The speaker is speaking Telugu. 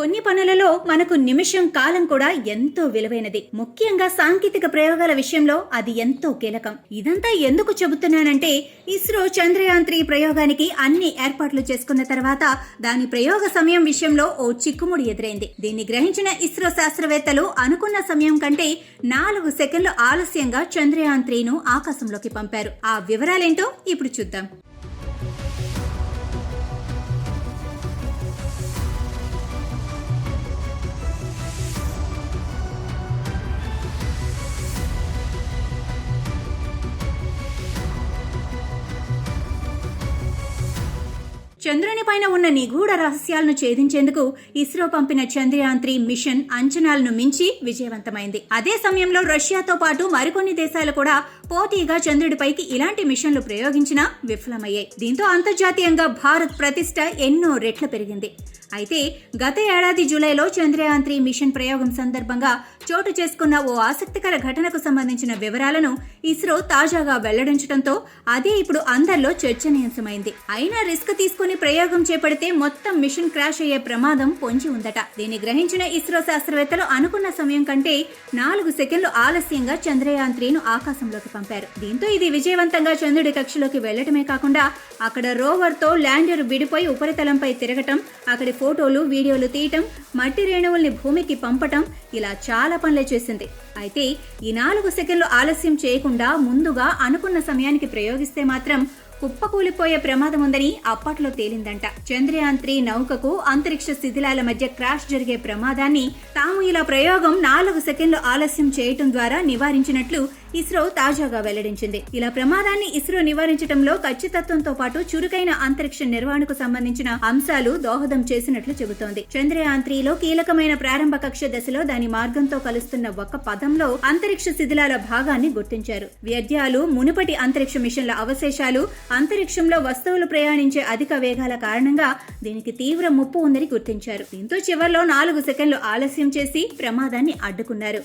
కొన్ని పనులలో మనకు నిమిషం కాలం కూడా ఎంతో విలువైనది. ముఖ్యంగా సాంకేతిక ప్రయోగాల విషయంలో అది ఎంతో కీలకం. ఇదంతా ఎందుకు చెబుతున్నానంటే ఇస్రో చంద్రయాన్ త్రీ ప్రయోగానికి అన్ని ఏర్పాట్లు చేసుకున్న తర్వాత దాని ప్రయోగ సమయం విషయంలో ఓ చిక్కుముడి ఎదురైంది. దీన్ని గ్రహించిన ఇస్రో శాస్త్రవేత్తలు అనుకున్న సమయం కంటే నాలుగు సెకండ్లు ఆలస్యంగా చంద్రయాన్ త్రీను ఆకాశంలోకి పంపారు. ఆ వివరాలేంటో ఇప్పుడు చూద్దాం. చంద్రుని పైన ఉన్న నిగూఢ రహస్యాలను ఛేదించేందుకు ఇస్రో పంపిన చంద్రయాన్ త్రీ మిషన్ అంచనాలను మించి విజయవంతమైంది. అదే సమయంలో రష్యాతో పాటు మరికొన్ని దేశాలు కూడా పోటీగా చంద్రుడిపైకి ఇలాంటి మిషన్లు ప్రయోగించినా విఫలమయ్యాయి. దీంతో అంతర్జాతీయంగా భారత్ ప్రతిష్ట ఎన్నో రెట్లు పెరిగింది. అయితే గత ఏడాది జూలైలో చంద్రయాన్ త్రీ మిషన్ ప్రయోగం సందర్భంగా చోటు చేసుకున్న ఓ ఆసక్తికర ఘటనకు సంబంధించిన వివరాలను ఇస్రో తాజాగా వెల్లడించడంతో అదే ఇప్పుడు అందరిలో చర్చనీయాంశమైంది. అయినా రిస్క్ తీసుకుని ప్రయోగం చేపడితే మొత్తం మిషన్ క్రాష్ అయ్యే ప్రమాదం పొంచి ఉందట. దీన్ని గ్రహించిన ఇస్రో శాస్త్రవేత్తలు అనుకున్న సమయం కంటే నాలుగు సెకండ్లు ఆలస్యంగా చంద్రయాన్ త్రీను ఆకాశంలోకి పంపారు. దీంతో ఇది విజయవంతంగా చంద్రుడి కక్షలోకి వెళ్ళటమే కాకుండా అక్కడ రోవర్తో ల్యాండర్ విడిపోయి ఉపరితలంపై తిరగటం అక్కడి ఫోటోలు వీడియోలు తీయటం మట్టి రేణువుల్ని భూమికి పంపటం ఇలా చాలా పనులే చేసింది. అయితే ఈ నాలుగు సెకండ్లు ఆలస్యం చేయకుండా ముందుగా అనుకున్న సమయానికి ప్రయోగిస్తే మాత్రం కుప్పకూలిపోయే ప్రమాదం ఉందని అప్పట్లో తేలిందంట. చంద్రయాన్ త్రీ నౌకకు అంతరిక్ష శిథిలాల మధ్య క్రాష్ జరిగే ప్రమాదాన్ని తాము ఇలా ప్రయోగం నాలుగు సెకండ్లు ఆలస్యం చేయటం ద్వారా నివారించినట్లు ఇస్రో తాజాగా వెల్లడించింది. ఇలా ప్రమాదాన్ని ఇస్రో నివారించడంలో ఖచ్చితత్వంతో పాటు చురుకైన అంతరిక్ష నిర్వహణకు సంబంధించిన అంశాలు దోహదం చేసినట్లు చెబుతోంది. చంద్రయాన్ త్రీలో కీలకమైన ప్రారంభ కక్ష దశలో దాని మార్గంతో కలుస్తున్న ఒక పదంలో అంతరిక్ష శిథిలాల భాగాన్ని గుర్తించారు. వ్యర్థాలు మునుపటి అంతరిక్ష మిషన్ల అవశేషాలు అంతరిక్షంలో వస్తువులు ప్రయాణించే అధిక వేగాల కారణంగా దీనికి తీవ్ర ముప్పు ఉందని గుర్తించారు. దీంతో చివర్లో నాలుగు సెకండ్లు ఆలస్యం చేసి ప్రమాదాన్ని అడ్డుకున్నారు.